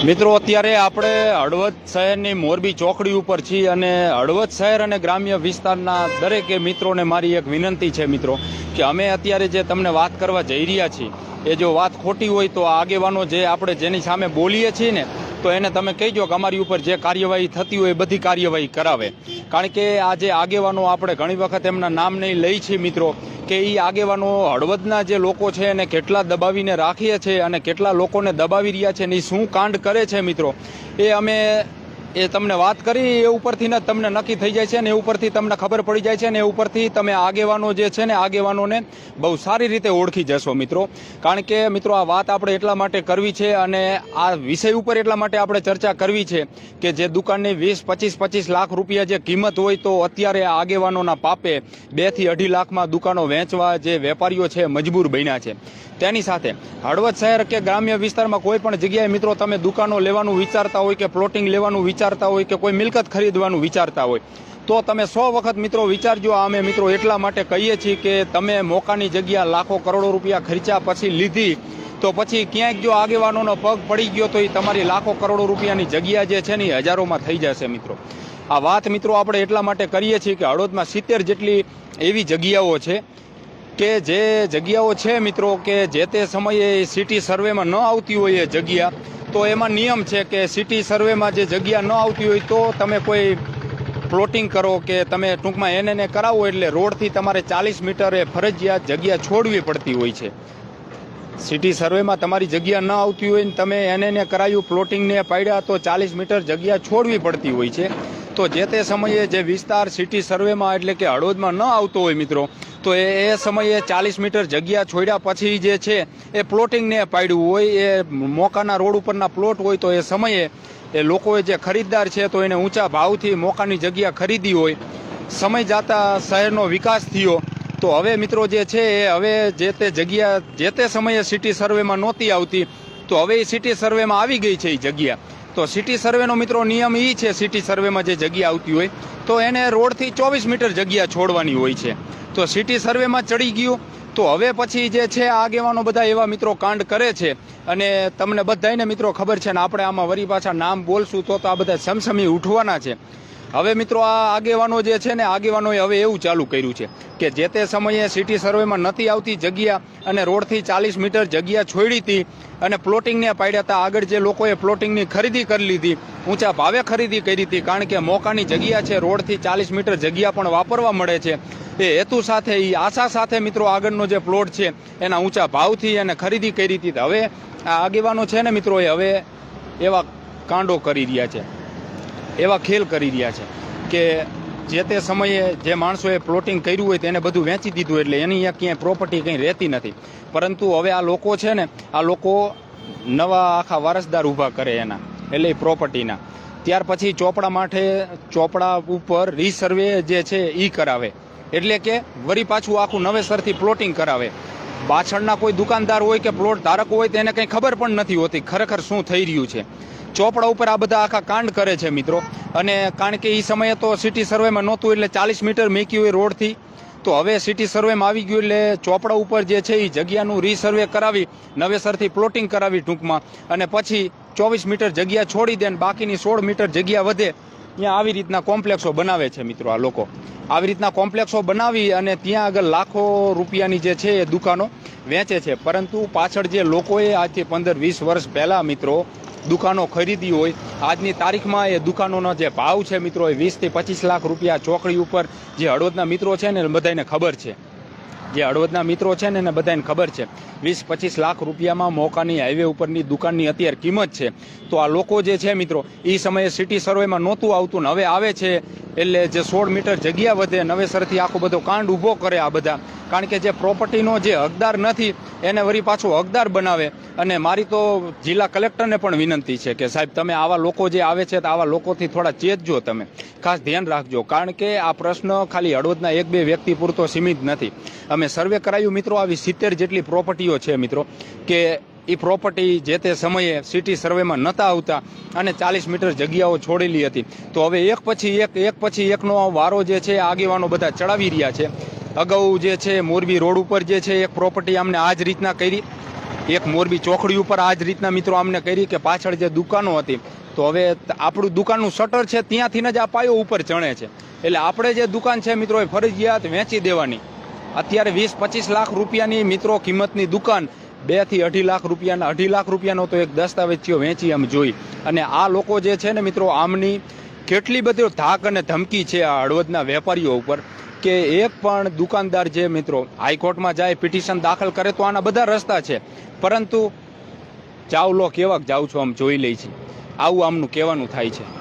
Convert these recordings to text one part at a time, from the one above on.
મિત્રો, અત્યારે આપણે હળવદ શહેરની મોરબી ચોકડી ઉપર છીએ અને હળવદ શહેર અને ગ્રામ્ય વિસ્તારના દરેકે મિત્રોને મારી એક વિનંતી છે મિત્રો, કે અમે અત્યારે જે તમને વાત કરવા જઈ રહ્યા છીએ, એ જો વાત ખોટી હોય તો આગેવાનો જે આપણે જેની સામે બોલીએ છીએ ને તો એને તમે કહીજો કે અમારી ઉપર જે કાર્યવાહી થતી હોય એ બધી કાર્યવાહી કરાવે. કારણ કે આ જે આગેવાનો આપણે ઘણી વખત એમના નામ નહીં લઈ છીએ મિત્રો, કે એ આગેવાનો હળવદના જે લોકો છે એને કેટલા દબાવીને રાખીએ છે અને કેટલા લોકોને દબાવી રહ્યા છે ને એ શું કાંડ કરે છે મિત્રો, એ અમે એ તમને વાત કરી, એ ઉપરથી ને તમને નક્કી થઈ જાય છે ને એ ઉપરથી તમને ખબર પડી જાય છે ને એ ઉપરથી તમે આગેવાનો જે છે ને, આગેવાનોને બહુ સારી રીતે ઓળખી જશો મિત્રો. કારણ કે મિત્રો, આ વાત આપણે એટલા માટે કરવી છે અને આ વિષય ઉપર એટલા માટે આપણે ચર્ચા કરવી છે કે જે દુકાનની વીસ, પચીસ પચીસ લાખ રૂપિયા જે કિંમત હોય તો અત્યારે આગેવાનોના પાપે બેથી અઢી લાખમાં દુકાનો વેચવા જે વેપારીઓ છે મજબૂર બન્યા છે. તેની સાથે હળવદ શહેર કે ગ્રામ્ય વિસ્તારમાં કોઈ પણ જગ્યાએ મિત્રો તમે દુકાનો લેવાનું વિચારતા હોય કે પ્લોટિંગ લેવાનું વિચારતા હોય કે કોઈ મિલકત ખરીદવાનું વિચારતા હોય. તો તમે સો વખત મિત્રો વિચારજો, આ અમે મિત્રો એટલા માટે કહીએ છીએ કે તમે મોકાની જગ્યા લાખો કરોડો રૂપિયા ખર્ચા પછી લીધી, તો પછી ક્યાંક જો આગેવાનોનો પગ પડી ગયો તો એ તમારી લાખો કરોડો રૂપિયાની જગ્યા જે છે ને એ હજારોમાં થઈ જશે મિત્રો. આ વાત મિત્રો આપણે એટલા માટે કરીએ છીએ કે હળવદમાં સિત્તેર જેટલી એવી જગ્યાઓ છે કે જે જગ્યાઓ છે મિત્રો કે જે તે સમયે સિટી સર્વેમાં ન આવતી હોય એ જગ્યા તો એમાં નિયમ છે કે સિટી સર્વેમાં જે જગ્યા ન આવતી હોય તો તમે કોઈ પ્લોટિંગ કરો કે તમે ટૂંકમાં એને ને કરાવો એટલે રોડથી તમારે ચાલીસ મીટરે ફરજિયાત જગ્યા છોડવી પડતી હોય છે. સિટી સર્વેમાં તમારી જગ્યા ન આવતી હોય ને તમે એને ને કરાયું પ્લોટિંગને પાડ્યા તો ચાલીસ મીટર જગ્યા છોડવી પડતી હોય છે. તો જે તે સમયે જે વિસ્તાર સિટી સર્વેમાં એટલે કે હળવદમાં ન આવતો હોય મિત્રો તો એ એ સમયે ચાલીસ મીટર જગ્યા છોડ્યા પછી જે છે, એ પ્લોટિંગને પાડ્યું હોય, એ મોકાના રોડ ઉપરના પ્લોટ હોય, તો એ સમયે એ લોકોએ જે ખરીદદાર છે, તો એને ઊંચા ભાવથી મોકાની જગ્યા ખરીદી હોય. સમય જતાં શહેરનો વિકાસ થયો. તો હવે મિત્રો જે છે, એ હવે જે તે જગ્યા, જે તે સમયે સિટી સર્વેમાં નહોતી આવતી, તો હવે એ સિટી સર્વેમાં આવી ગઈ છે એ જગ્યા. તો સિટી સર્વેનો મિત્રો નિયમ એ છે, સિટી સર્વેમાં જે જગ્યા આવતી હોય, તો એને રોડથી ચોવીસ મીટર જગ્યા છોડવાની હોય છે. તો સિટી સર્વેમાં ચડી ગયું. તો હવે પછી જે છે, આ આગેવાનો બધા એવા મિત્રો કાંડ કરે છે. અને તમને બધાને મિત્રો ખબર છે ને, આપણે આમાં વરી પાછા નામ બોલશું તો તો આ બધા સમસમી ઉઠવાના છે. હવે મિત્રો આ આગેવાનો જે છે ને, આગેવાનોએ હવે એવું ચાલુ કર્યું છે કે જે તે સમયે સિટી સર્વેમાં નથી આવતી જગ્યા અને રોડથી ચાલીસ મીટર જગ્યા છોડી હતી અને પ્લોટિંગને પાડ્યા હતા. આગળ જે લોકોએ પ્લોટિંગની ખરીદી કરી લીધી, ઊંચા ભાવે ખરીદી કરી હતી, કારણ કે મોકાની જગ્યા છે, રોડથી ચાલીસ મીટર જગ્યા પણ વાપરવા મળે છે. એ હેતુ સાથે એ આશા સાથે મિત્રો આગળનો જે પ્લોટ છે, એના ઊંચા ભાવથી એને ખરીદી કરી હતી. હવે આ આગેવાનો છે ને મિત્રો, એ હવે એવા કાંડો કરી રહ્યા છે. એવા ખેલ કરી રહ્યા છે કે જે તે સમયે જે માણસોએ પ્લોટિંગ કર્યું હોય તેને બધું વેચી દીધું એટલે એની અહીંયા ક્યાંય પ્રોપર્ટી કંઈ રહેતી નથી. પરંતુ હવે આ લોકો છે ને, આ લોકો નવા આખા વારસદાર ઊભા કરે એના, એટલે પ્રોપર્ટીના ત્યાર પછી ચોપડા માટે ચોપડા ઉપર રીસર્વે જે છે એ કરાવે. એટલે કે વરી પાછું આખું નવેસરથી પ્લોટિંગ કરાવે. પાછળના કોઈ દુકાનદાર હોય કે પ્લોટ ધારકો હોય તેને કંઈ ખબર પણ નથી હોતી. ખરેખર શું થઈ રહ્યું છે? ચોપડા ઉપર આ બધા આખા કાંડ કરે છે મિત્રો. અને કારણ કે એ સમયે તો સિટી સર્વેમાં નહોતું એટલે ચાલીસ મીટર મેક્યું હોય રોડથી. તો હવે સિટી સર્વેમાં આવી ગયું એટલે ચોપડા ઉપર જે છે એ જગ્યાનું રીસર્વે કરાવી, નવેસરથી પ્લોટિંગ કરાવી ટૂંકમાં. અને પછી ચોવીસ મીટર જગ્યા છોડી દે અને બાકીની સોળ મીટર જગ્યા વધે. ત્યાં આવી રીતના કોમ્પ્લેક્સો બનાવે છે મિત્રો આ લોકો. આવી રીતના કોમ્પ્લેક્સો બનાવી અને ત્યાં આગળ લાખો રૂપિયાની જે છે એ દુકાનો વેચે છે. પરંતુ પાછળ જે લોકોએ આજથી પંદર વીસ વર્ષ પહેલાં મિત્રો દુકાનો ખરીદી હોય, આજની તારીખમાં એ દુકાનોનો જે ભાવ છે મિત્રો એ વીસથી પચીસ લાખ રૂપિયા ચોકડી ઉપર જે હળવદના મિત્રો છે ને બધાને ખબર છે. જે હળવદના મિત્રો છે ને એને બધાને ખબર છે. વીસ પચીસ લાખ રૂપિયામાં મોકાની હાઈવે ઉપરની દુકાનની અત્યારે કિંમત છે. તો આ લોકો જે છે મિત્રો એ સમયે સિટી સર્વેમાં નહોતું આવતું ને હવે આવે છે. એટલે જે સોળ મીટર જગ્યા વધે, નવેસરથી આખો બધો કાંડ ઊભો કરે આ બધા. કારણ કે જે પ્રોપર્ટીનો જે હકદાર નથી, એને વળી પાછો હકદાર બનાવે. અને મારી તો જિલ્લા કલેક્ટરને પણ વિનંતી છે કે, સાહેબ, તમે આવા લોકો જે આવે છે, તો આવા લોકોથી થોડા ચેતજો તમે. ખાસ ધ્યાન રાખજો. કારણ કે આ પ્રશ્ન ખાલી હળવદના એક બે વ્યક્તિ પૂરતો સીમિત નથી. અમે સર્વે કરાયું, મિત્રો, આવી સિત્તેર જેટલી પ્રોપર્ટીઓ છે, મિત્રો, કે એ પ્રોપર્ટી જે તે સમયે સિટી સર્વેમાં નહોતા આવતા અને ચાલીસ મીટર જગ્યાઓ છોડેલી હતી. તો હવે એક પછી એક એક પછી એકનો વારો જે છે, આગેવાનો બધા ચડાવી રહ્યા છે. અગાઉ જે છે, મોરબી રોડ ઉપર જે છે, એક પ્રોપર્ટી અમને આ જ રીતના કરી, એક મોરબી ચોકડી ઉપર આ જ રીતના મિત્રો અમને કરી કે પાછળ જે દુકાનો હતી. તો હવે આપણું દુકાનનું શટર છે ત્યાંથી જ આ પાયો ઉપર ચણે છે. એટલે આપણે જે દુકાન છે, મિત્રો, એ ફરજિયાત વેચી દેવાની. અત્યારે વીસ પચીસ લાખ રૂપિયાની મિત્રો કિંમતની દુકાન બેથી અઢી લાખ રૂપિયાના અઢી લાખ રૂપિયાનો તો એક દસ્તાવેજ થયો, વેચી આમ જોઈ. અને આ લોકો જે છે ને મિત્રો, આમની કેટલી બધી ધાક અને ધમકી છે આ હળવદના વેપારીઓ ઉપર કે એક પણ દુકાનદાર જે મિત્રો હાઈકોર્ટમાં જાય, પિટિશન દાખલ કરે તો આના બધા રસ્તા છે. પરંતુ જાવ લો કેવા જાવ છો આમ જોઈ લે છે. આવું આમનું કહેવાનું થાય છે.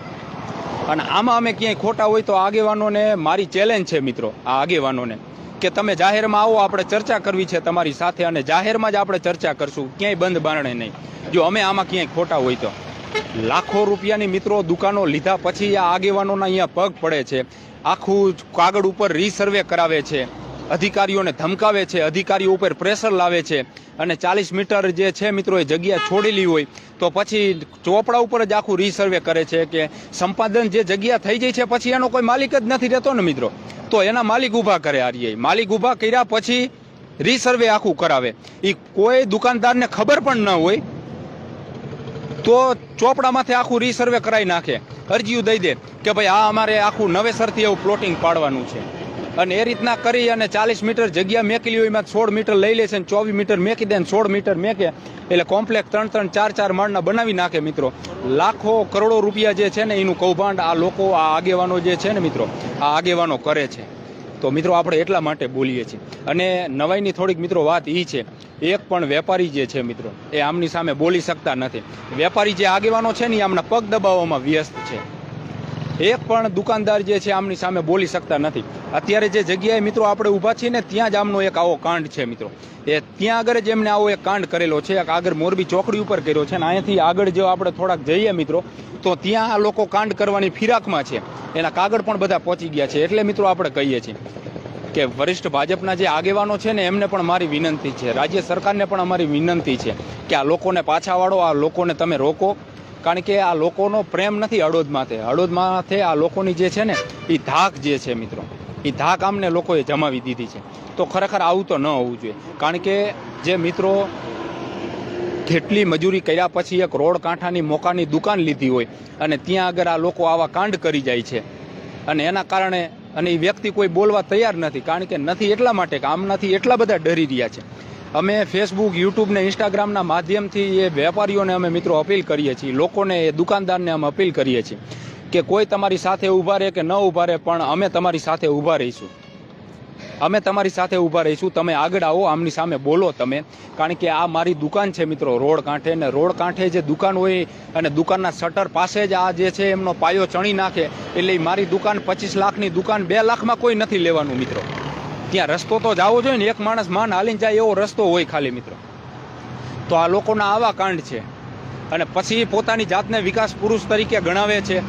અને આમાં અમે ક્યાંય ખોટા હોય તો આગેવાનોને મારી ચેલેન્જ છે મિત્રો, આ આગેવાનોને. કે તમે જાહેરમાં આવો, આપણે ચર્ચા કરવી છે તમારી સાથે અને જાહેરમાં જ આપણે ચર્ચા કરશું. ક્યાંય બંધ બારણે નહીં. જો અમે આમાં ક્યાંય ખોટા હોય તો. લાખો રૂપિયાની મિત્રો દુકાનો લીધા પછી આ આગેવાનોના અહીંયા પગ પડે છે. આખું કાગળ ઉપર રીસર્વે કરાવે છે. અધિકારીઓને ધમકાવે છે. અધિકારીઓ ઉપર પ્રેશર લાવે છે. અને ચાલીસ મીટર જે છે મિત્રો, એ જગ્યા છોડેલી હોય તો પછી ચોપડા ઉપર જ આખું રીસર્વે કરે છે કે સંપાદન જે જગ્યા થઈ જાય છે, પછી એનો કોઈ માલિક જ નથી રહેતો ને મિત્રો. તો એના માલિક ઊભા કરે આર્ય માલિક ઊભા કર્યા પછી રીસર્વે આખું કરાવે. એ કોઈ દુકાનદારને ખબર પણ ન હોય તો ચોપડામાંથી આખું રીસર્વે કરાવી નાખે. અરજીઓ દઈ દે કે ભાઈ આ અમારે આખું નવેસરથી એવું પ્લોટિંગ પાડવાનું છે. અને એ રીતના કરી અને ચાલીસ મીટર જગ્યા મેકેલી હોય એમાં સોળ મીટર લઈ લે છે અને ચોવીસ મીટર મેકી દે અને સોળ મીટર મેકે. એટલે કોમ્પ્લેક્સ ત્રણ ત્રણ ચાર ચાર માળના બનાવી નાખે મિત્રો. લાખો કરોડો રૂપિયા જે છે ને એનું કૌભાંડ આ લોકો, આ આગેવાનો જે છે ને મિત્રો, આ આગેવાનો કરે છે. તો મિત્રો આપણે એટલા માટે બોલીએ છીએ. અને નવાઈની થોડીક મિત્રો વાત એ છે. એક પણ વેપારી જે છે મિત્રો, એ આમની સામે બોલી શકતા નથી. વેપારી જે આગેવાનો છે ને એ આમના પગ દબાવવામાં વ્યસ્ત છે. એક પણ દુકાનદાર જે છે આમની સામે બોલી શકતા નથી. અત્યારે જે જગ્યાએ મિત્રો આપણે ઊભા છીએ ને, ત્યાં જ આમનો એક આવો કાંડ છે મિત્રો. એ ત્યાં આગળ જ એમને આવો એક કાંડ કરેલો છે આગળ મોરબી ચોકડી ઉપર કર્યો છે અને અહીંયાથી આગળ જો આપણે થોડાક જઈએ મિત્રો, તો ત્યાં આ લોકો કાંડ કરવાની ફિરાકમાં છે. એના કાગળ પણ બધા પહોંચી ગયા છે, એટલે મિત્રો આપણે કહીએ છીએ કે વરિષ્ઠ ભાજપના જે આગેવાનો છે ને, એમને પણ મારી વિનંતી છે. રાજ્ય સરકારને પણ અમારી વિનંતી છે કે આ લોકોને પાછા વાળો, આ લોકોને તમે રોકો. કારણ કે આ લોકોનો પ્રેમ નથી હળોદ માથે હળોદ માથે આ લોકોની જે છે ને એ ધાક જે છે મિત્રો એ ધાક આમને લોકોએ જમાવી દીધી છે. તો ખરેખર આવું તો ન હોવું જોઈએ. કારણ કે જે મિત્રો કેટલી મજૂરી કર્યા પછી એક રોડ કાંઠાની મોકાની દુકાન લીધી હોય અને ત્યાં આગળ આ લોકો આવા કાંડ કરી જાય છે. અને એના કારણે, અને એ વ્યક્તિ કોઈ બોલવા તૈયાર નથી, કારણ કે નથી એટલા માટે કે આમનાથી એટલા બધા ડરી રહ્યા છે. અમે ફેસબુક યુટ્યુબ ને ઇન્સ્ટાગ્રામના માધ્યમથી એ વેપારીઓને અમે મિત્રો અપીલ કરીએ છીએ. લોકોને, એ દુકાનદારને અમે અપીલ કરીએ છીએ કે કોઈ તમારી સાથે ઊભા રહે કે ન ઊભા રહે, પણ અમે તમારી સાથે ઊભા રહીશું. અમે તમારી સાથે ઊભા રહીશું. તમે આગળ આવો, આમની સામે બોલો તમે. કારણ કે આ મારી દુકાન છે મિત્રો, રોડ કાંઠે ને રોડ કાંઠે જે દુકાન હોય અને દુકાનના શટર પાસે જ આ જે છે એમનો પાયો ચણી નાખે, એટલે મારી દુકાન પચીસ લાખની દુકાન બે લાખમાં કોઈ નથી લેવાનું મિત્રો. ત્યાં રસ્તો તો જવો જોઈએ ને, એક માણસ માન હાલીને જાય એવો રસ્તો હોય ખાલી મિત્રો. તો આ લોકોના આવા કાંડ છે. અને પછી પોતાની જાતને વિકાસ પુરુષ તરીકે ગણાવે છે.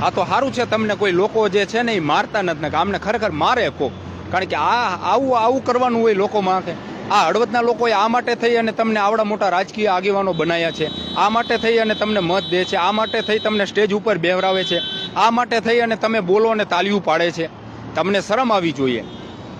આ તો સારું છે તમને કોઈ લોકો જે છે ને એ મારતા નથી ને કે આમને ખરેખર મારે કોક. કારણ કે આ આવું આવું કરવાનું હોય લોકો માટે આ હળવદના લોકોએ આ માટે થઈ અને તમને આવડા મોટા રાજકીય આગેવાનો બનાવ્યા છે. આ માટે થઈ અને તમને મત દે છે. આ માટે થઈ તમને સ્ટેજ ઉપર બેવરાવે છે. આ માટે થઈ અને તમે બોલો અને તાલીઓ પાડે છે. તમને શરમ આવી જોઈએ.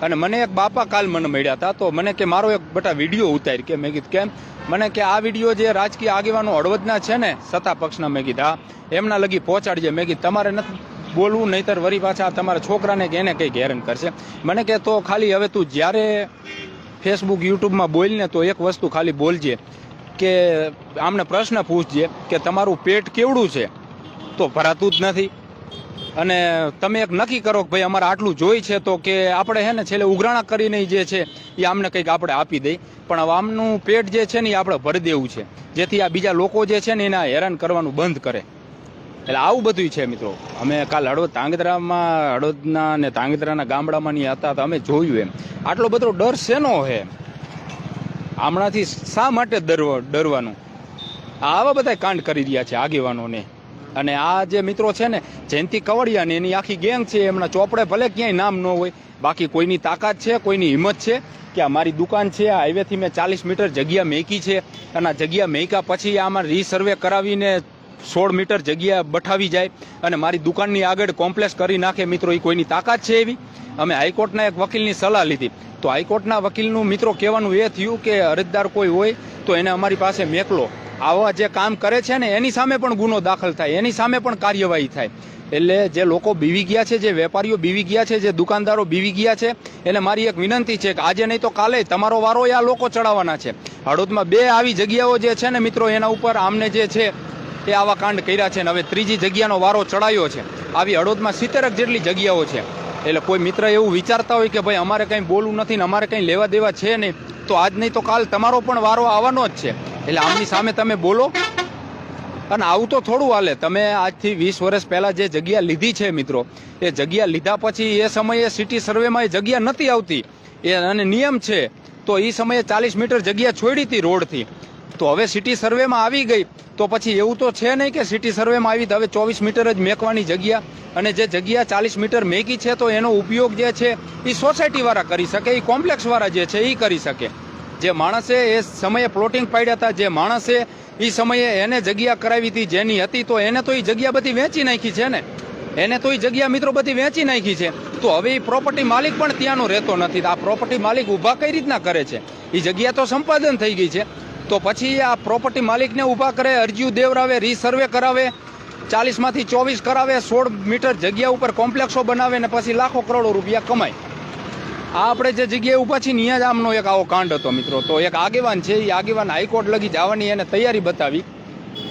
અને મને એક બાપા કાલ મને મળ્યા હતા, તો મને કે મારો એક બટા વીડિયો ઉતાર કે મેં કીધું, કેમ? મને કે આ વીડિયો જે રાજકીય આગેવાનો હળવદના છે ને, સત્તા પક્ષના, મેં કીધા એમના લગી પહોંચાડજે. મેં કીધું, તમારે નથી બોલવું, નહીતર વરી પાછા તમારા છોકરાને કે એને કંઈક હેરાન કરશે. મને કે તો ખાલી હવે તું જ્યારે ફેસબુક યુટ્યુબમાં બોલને તો એક વસ્તુ ખાલી બોલજે કે આમને પ્રશ્ન પૂછજે કે તમારું પેટ કેવડું છે? તો ભરાતું જ નથી. અને તમે એક નક્કી કરો કે ભાઈ અમારે આટલું જોઈ છે તો કે આપણે હે ને છેલ્લે ઉઘરાણા કરીને જે છે એ આમને કંઈક આપણે આપી દઈ. પણ હવે આમનું પેટ જે છે ને એ આપણે ભરી દેવું છે. જેથી આ બીજા લોકો જે છે ને એને હેરાન કરવાનું બંધ કરે. એટલે આવું બધું છે મિત્રો. અમે કાલ હળવદ તાંગધ્રામાં હળવદના ને તાંગધ્રાના ગામડામાં ની હતા તો અમે જોયું એમ. આટલો બધો ડર શેનો હે? હમણાંથી શા માટે ડરવા, ડરવાનું? આવા બધા કાંડ કરી રહ્યા છે આગેવાનોને. અને આ જે મિત્રો છે ને, જયંતિ કવડિયા ને એની આખી ગેંગ છે, એમના ચોપડે ભલે ક્યાંય નામ ન હોય, બાકી કોઈની તાકાત છે, કોઈની હિંમત છે કે આ મારી દુકાન છે, આ હાઈવેથી મેં ચાલીસ મીટર જગ્યા મેકી છે અને આ જગ્યા મેક્યા પછી આમાં રીસર્વે કરાવીને સોળ મીટર જગ્યા બઠાવી જાય અને મારી દુકાનની આગળ કોમ્પ્લેક્સ કરી નાખે. મિત્રો એ કોઈની તાકાત છે એવી? અમે હાઈકોર્ટના એક વકીલની સલાહ લીધી. તો હાઈકોર્ટના વકીલનું મિત્રો કહેવાનું એ થયું કે અરજદાર કોઈ હોય તો એને અમારી પાસે મેકલો. આવા જે કામ કરે છે ને, એની સામે પણ ગુનો દાખલ થાય, એની સામે પણ કાર્યવાહી થાય. એટલે જે લોકો બીવી ગયા છે, જે વેપારીઓ બીવી ગયા છે, જે દુકાનદારો બીવી ગયા છે એને મારી એક વિનંતી છે કે આજે નહીં તો કાલે તમારો વારો એ આ લોકો ચડાવવાના છે. હળોદમાં બે આવી જગ્યાઓ જે છે ને મિત્રો, એના ઉપર આમને જે છે એ આવા કાંડ કર્યા છે ને હવે ત્રીજી જગ્યાનો વારો ચડાયો છે. આવી હળોદમાં સિત્તેરક જેટલી જગ્યાઓ છે. એટલે કોઈ મિત્ર એવું વિચારતા હોય કે ભાઈ અમારે કંઈ બોલવું નથી ને અમારે કંઈ લેવા દેવા છે નહીં તો આજ નહીં તો કાલ તમારો પણ વારો આવવાનો જ છે. એટલે આમની સામે તમે બોલો. અને આવું તો થોડું હાલે. તમે આજથી વીસ વર્ષ પહેલાં જે જગ્યા લીધી છે મિત્રો, એ જગ્યા લીધા પછી એ સમયે સિટી સર્વેમાં એ જગ્યા નથી આવતી. એ અને નિયમ છે. તો એ સમયે ચાલીસ મીટર જગ્યા છોડી હતી રોડથી. તો હવે સિટી સર્વેમાં આવી ગઈ. તો પછી એવું તો છે નહીં કે સિટી સર્વેમાં આવી તો હવે ચોવીસ મીટર જ મેકવાની જગ્યા અને જે જગ્યા ચાલીસ મીટર મેકી છે તો એનો ઉપયોગ જે છે એ સોસાયટીવાળા કરી શકે એ કોમ્પ્લેક્સવાળા જે છે એ કરી શકે. જે માણસે એ સમયે પ્લોટિંગ પાડ્યા હતા, જે માણસે એ સમયે એને જગ્યા કરાવી હતી જેની હતી, તો એને તો એ જગ્યા બધી વેચી નાખી છે ને? એને તો એ જગ્યા મિત્રો બધી વેચી નાખી છે. તો હવે એ પ્રોપર્ટી માલિક પણ ત્યાંનો રહેતો નથી. આ પ્રોપર્ટી માલિક ઊભા કઈ રીતના કરે છે? એ જગ્યા તો સંપાદન થઈ ગઈ છે. તો પછી આ પ્રોપર્ટી માલિકને ઊભા કરે, અરજીઓ દેવરાવે રીસર્વે કરાવે, ચાલીસમાંથી ચોવીસ કરાવે, સોળ મીટર જગ્યા ઉપર કોમ્પ્લેક્સો બનાવે ને પછી લાખો કરોડો રૂપિયા કમાય. આ આપણે જે જગ્યાએ ઊભા છીએ ત્યાં જ આમનો એક આવો કાંડ હતો મિત્રો. તો એક આગેવાન છે એ આગેવાન હાઈકોર્ટ લગી જવાની એને તૈયારી બતાવી.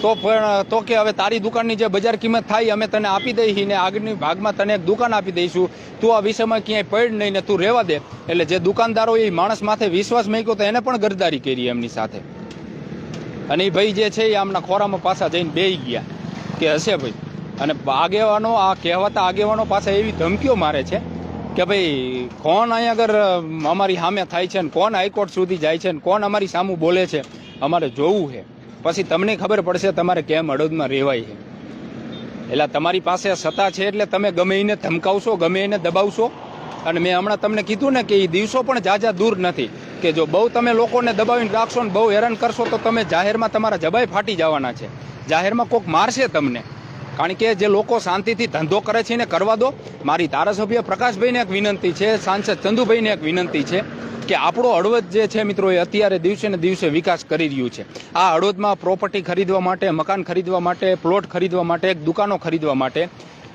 તો પણ, તો કે હવે તારી દુકાનની જે બજાર કિંમત થાય, અમે તને આપી દઈશી ને આગળની ભાગમાં તને એક દુકાન આપી દઈશું. તું આ વિષયમાં ક્યાંય પડ નહીં ને તું રહેવા દે. એટલે જે દુકાનદારો એ માણસ માથે વિશ્વાસ મૂક્યો તો એને પણ ગરદારી કરી એમની સાથે. અને એ ભાઈ જે છે એ આમના ખોરામાં પાછા જઈને બેહી ગયા કે હશે ભાઈ. અને આગેવાનો, આ કહેવાતા આગેવાનો પાસે એવી ધમકીઓ મારે છે કે ભાઈ, કોણ અહીંયા આગળ અમારી સામે થાય છે ને કોણ હાઈકોર્ટ સુધી જાય છે ને કોણ અમારી સામું બોલે છે, અમારે જોવું છે. પછી તમને ખબર પડશે તમારે કેમ અડદમાં રહેવાય છે. એટલે તમારી પાસે સત્તા છે એટલે તમે ગમે એને ધમકાવશો, ગમે એને દબાવશો. અને મેં હમણાં તમને કીધું ને કે એ દિવસો પણ જાજા દૂર નથી. કે જો બહુ તમે લોકોને દબાવીને રાખશો ને બહુ હેરાન કરશો તો તમે જાહેરમાં તમારા જબાઈ ફાટી જવાના છે. જાહેરમાં કોક મારશે તમને. કારણ કે જે લોકો શાંતિથી ધંધો કરે છે એને કરવા દો. મારી ધારાસભ્ય પ્રકાશભાઈને એક વિનંતી છે, સાંસદ ચંદુભાઈને એક વિનંતી છે કે આપણો હળવદ જે છે મિત્રો એ અત્યારે દિવસે ને દિવસે વિકાસ કરી રહ્યું છે. આ હળવદમાં પ્રોપર્ટી ખરીદવા માટે, મકાન ખરીદવા માટે, પ્લોટ ખરીદવા માટે, એક દુકાનો ખરીદવા માટે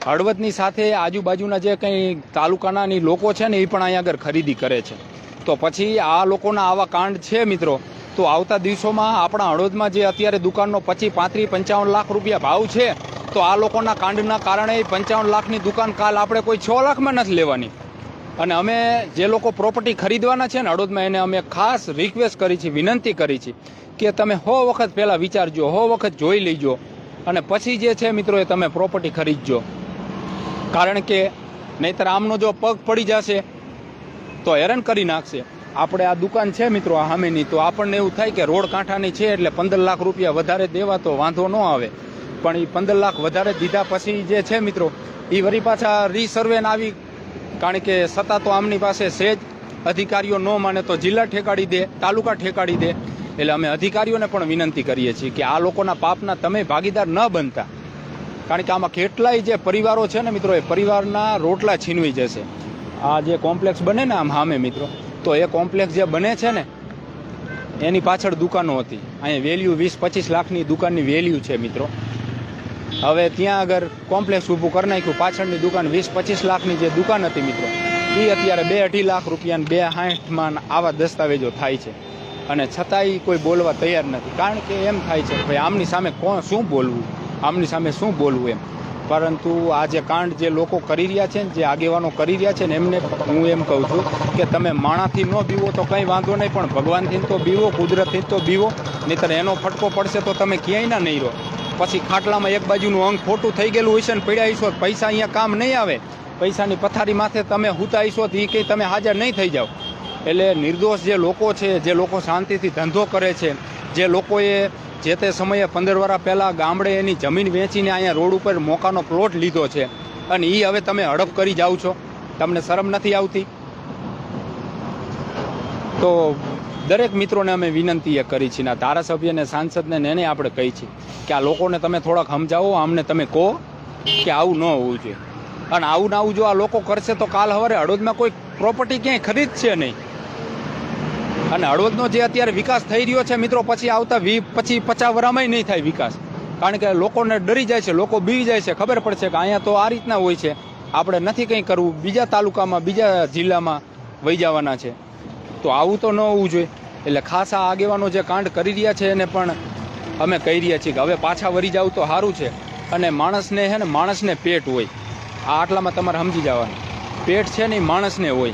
હળવદની સાથે આજુબાજુના જે કંઈ તાલુકાના લોકો છે ને એ પણ અહીંયા આગળ ખરીદી કરે છે. તો પછી આ લોકોના આવા કાંડ છે મિત્રો. તો આવતા દિવસોમાં આપણા હળવદમાં જે અત્યારે દુકાનનો પચીસ પાંત્રીસ પંચાવન લાખ રૂપિયા ભાવ છે, તો આ લોકોના કાંડના કારણે પંચાવન લાખની દુકાન કાલ આપણે કોઈ છ લાખમાં નથી લેવાની. અને અમે જે લોકો પ્રોપર્ટી ખરીદવાના છે ને હળવદમાં એને અમે ખાસ રિક્વેસ્ટ કરી છે, વિનંતી કરી છે કે તમે હો વખત પહેલાં વિચારજો, હો વખત જોઈ લેજો. અને પછી જે છે મિત્રો એ તમે પ્રોપર્ટી ખરીદજો. કારણ કે નહીતર આમનો જો પગ પડી જશે તો હેરાન કરી નાખશે. આપણે આ દુકાન છે મિત્રો આ સામેની, તો આપણને એવું થાય કે રોડ કાંઠાની છે એટલે પંદર લાખ રૂપિયા વધારે દેવા તો વાંધો ન આવે. પણ એ પંદર લાખ વધારે દીધા પછી જે છે મિત્રો એ વળી પાછા રીસર્વેન આવી, કારણ કે સત્તા તો આમની પાસે છે જ. અધિકારીઓ ન માને તો જિલ્લા ઠેકાડી દે, તાલુકા ઠેકાડી દે. એટલે અમે અધિકારીઓને પણ વિનંતી કરીએ છીએ કે આ લોકોના પાપના તમે ભાગીદાર ન બનતા. કારણ કે આમાં કેટલાય જે પરિવારો છે ને મિત્રો, એ પરિવારના રોટલા છીનવી જશે. આ જે કોમ્પ્લેક્સ બને ને આમ સામે મિત્રો, તો એ કોમ્પ્લેક્સ જે બને છે ને, એની પાછળ દુકાનો હતી. અહીંયા વેલ્યુ વીસ પચીસ લાખની દુકાનની વેલ્યુ છે મિત્રો. હવે ત્યાં આગળ કોમ્પ્લેક્સ ઊભું કરી નાખ્યું. પાછળની દુકાન વીસ પચીસ લાખની જે દુકાન હતી મિત્રો એ અત્યારે બે અઢી લાખ રૂપિયા બે સાઠમાં આવા દસ્તાવેજો થાય છે. અને છતાંય કોઈ બોલવા તૈયાર નથી. કારણ કે એમ થાય છે ભાઈ, આમની સામે કોણ શું બોલવું? આમની સામે શું બોલવું એમ? પરંતુ આ જે કાંડ જે લોકો કરી રહ્યા છે ને, જે આગેવાનો કરી રહ્યા છે ને, એમને હું એમ કહું છું કે તમે માણાથી ન બીવો તો કંઈ વાંધો નહીં, પણ ભગવાનથી તો બીવો, કુદરતથી તો બીવો. નહીતર એનો ફટકો પડશે તો તમે ક્યાંય ના નહીં રહો. પછી ખાટલામાં એક બાજુનું અંગ ખોટું થઈ ગયેલું હોય છે ને, પડ્યા હશો પૈસા અહીંયા કામ નહીં આવે. પૈસાની પથારી માથે તમે હુતા હશો તો એ કંઈ તમે હાજર નહીં થઈ જાઓ. એટલે નિર્દોષ જે લોકો છે, જે લોકો શાંતિથી ધંધો કરે છે, જે લોકોએ જે તે સમયે પંદર વર્ષ પહેલાં ગામડે એની જમીન વેચીને અહીંયા રોડ ઉપર મોકાનો પ્લોટ લીધો છે. અને એ હવે તમે હડપ કરી જાઓ છો. તમને શરમ નથી આવતી? તો દરેક મિત્રોને અમે વિનંતી એ કરી છે ને આ ધારાસભ્યને સાંસદને એને આપણે કહી છીએ કે આ લોકોને તમે થોડાક સમજાવો અમને તમે કહો કે આવું ન હોવું જોઈએ. અને આવું ના આવું જો આ લોકો કરશે તો કાલ હવારે હળવદમાં કોઈ પ્રોપર્ટી ક્યાંય ખરીદશે નહીં. અને હળવદનો જે અત્યારે વિકાસ થઈ રહ્યો છે મિત્રો, પછી આવતા વી, પછી પચાસ વરામાંય નહીં થાય વિકાસ. કારણ કે લોકોને ડરી જાય છે, લોકો બીવી જાય છે. ખબર પડશે કે અહીંયા તો આ રીતના હોય છે. આપણે નથી કંઈ કરવું. બીજા તાલુકામાં, બીજા જિલ્લામાં વહી જવાના છે. તો આવું તો ન હોવું જોઈએ. એટલે ખાસ આ આગેવાનો જે કાંડ કરી રહ્યા છે એને પણ અમે કહી રહ્યા છીએ કે હવે પાછા વળી જાવ તો સારું છે. અને માણસને છે ને, માણસને પેટ હોય. આ આટલામાં તમારે સમજી જવાનું. પેટ છે ને એ માણસને હોય.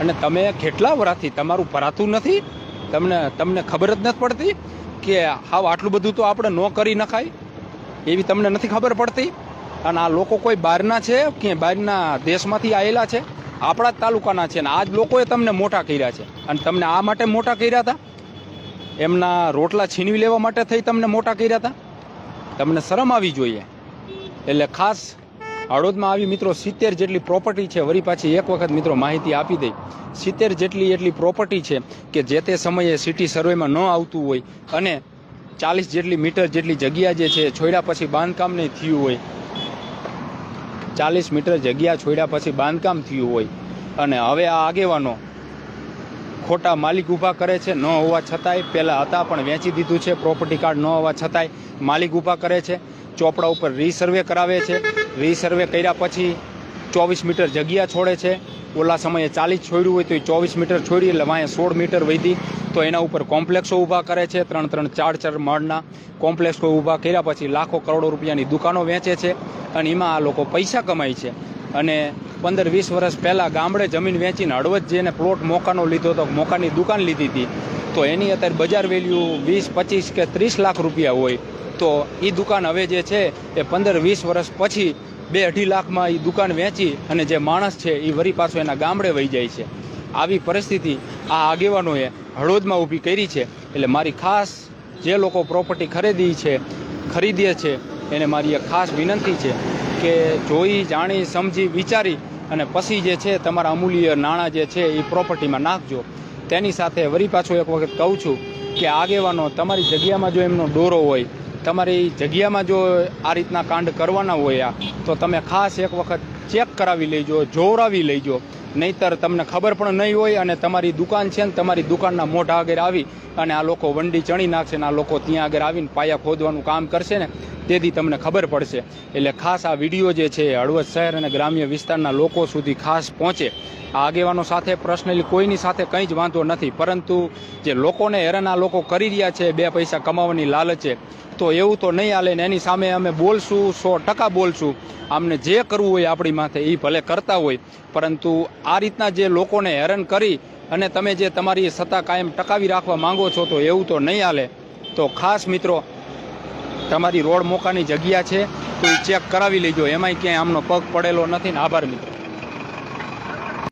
અને તમે કેટલા વરાથી તમારું ભરાતું નથી? તમને તમને ખબર જ નથી પડતી કે હાવ આટલું બધું તો આપણે ન કરી નખાય? એવી તમને નથી ખબર પડતી? અને આ લોકો કોઈ બહારના છે કે બહારના દેશમાંથી આવેલા છે? આપણા જ તાલુકાના છે અને આ જ લોકોએ તમને મોટા કર્યા છે. અને તમને આ માટે મોટા કર્યા હતા? એમના રોટલા છીનવી લેવા માટે થઈ તમને મોટા કર્યા હતા? તમને શરમ આવી જોઈએ? એટલે ખાસ હળોદમાં આવી મિત્રો સિત્તેર જેટલી પ્રોપર્ટી છે. વળી પાછી એક વખત મિત્રો માહિતી આપી દઈ. સિત્તેર જેટલી એટલી પ્રોપર્ટી છે કે જે તે સમયે સિટી સર્વેમાં ન આવતું હોય અને ચાલીસ જેટલી મીટર જેટલી જગ્યા જે છે છોડ્યા પછી બાંધકામ નહીં થયું હોય. ચાલીસ મીટર જગ્યા છોડ્યા પછી બાંધકામ થયું હોય. અને હવે આ આગેવાનો ખોટા માલિક ઊભા કરે છે ન હોવા છતાંય. પહેલાં હતા પણ વેચી દીધું છે. પ્રોપર્ટી કાર્ડ ન હોવા છતાંય માલિક ઊભા કરે છે. ચોપડા ઉપર રીસર્વે કરાવે છે. રીસર્વે કર્યા પછી ચોવીસ મીટર જગ્યા છોડે છે. ઓલા સમયે ચાલીસ છોડ્યું હોય તો એ ચોવીસ મીટર છોડી એટલે વાંહે સોળ મીટર વધી. તો એના ઉપર કોમ્પ્લેક્સો ઊભા કરે છે. ત્રણ ત્રણ ચાર ચાર માળના કોમ્પ્લેક્સો ઊભા કર્યા પછી લાખો કરોડો રૂપિયાની દુકાનો વેચે છે અને એમાં આ લોકો પૈસા કમાય છે. અને પંદર વીસ વર્ષ પહેલાં ગામડે જમીન વેચીને હળવદ જેને પ્લોટ મોકાનો લીધો હતો મોકાની દુકાન લીધી હતી. તો એની અત્યારે બજાર વેલ્યુ વીસ, પચીસ કે ત્રીસ લાખ રૂપિયા હોય. તો એ દુકાન હવે જે છે એ પંદર વીસ વર્ષ પછી બે અઢી લાખમાં એ દુકાન વેચી અને જે માણસ છે એ વરી પાછો એના ગામડે વહી જાય છે. આવી પરિસ્થિતિ આ આગેવાનોએ હળવદમાં ઊભી કરી છે. એટલે મારી ખાસ જે લોકો પ્રોપર્ટી ખરીદી છે, ખરીદીએ છે, એને મારી એક ખાસ વિનંતી છે કે જોઈ, જાણી, સમજી, વિચારી અને પછી જે છે તમારા અમૂલ્ય નાણાં જે છે એ પ્રોપર્ટીમાં નાખજો. તેની સાથે વરી પાછું એક વખત કહું છું કે આગેવાનો તમારી જગ્યામાં જો એમનો ડોરો હોય તમારી જગ્યામાં જો આ રીતના કાંડ કરવાના હોય આ, તો તમે ખાસ એક વખત ચેક કરાવી લેજો, જોવરાવી લેજો. નહીતર તમને ખબર પણ નહીં હોય અને તમારી દુકાન છે ને તમારી દુકાનના મોઢા આગળ આવી અને આ લોકો વંડી ચણી નાખશે ને આ લોકો ત્યાં આગળ આવીને પાયા ખોદવાનું કામ કરશે ને, તેથી તમને ખબર પડશે. એટલે ખાસ આ વીડિયો જે છે હળવદ શહેર અને ગ્રામ્ય વિસ્તારના લોકો સુધી ખાસ પહોંચે. આ આગેવાનો સાથે પર્સનલી કોઈની સાથે કંઈ જ વાંધો નથી, પરંતુ જે લોકોને હેરાન આ લોકો કરી રહ્યા છે, બે પૈસા કમાવાની લાલચે તો એવું તો નહીં હાલે ને એની સામે અમે બોલશું, સો ટકા બોલશું. આમને જે કરવું હોય આપણી માથે એ ભલે કરતા હોય. પરંતુ આ રીતના જે લોકોને હેરાન કરી અને તમે જે તમારી સત્તા કાયમ ટકાવી રાખવા માંગો છો, તો એવું તો નહીં હાલે. તો ખાસ મિત્રો, તમારી રોડ મોકાની જગ્યા છે, તો એ ચેક કરાવી લેજો. એમાંય ક્યાંય આમનો પગ પડેલો નથી ને. આભાર મિત્રો.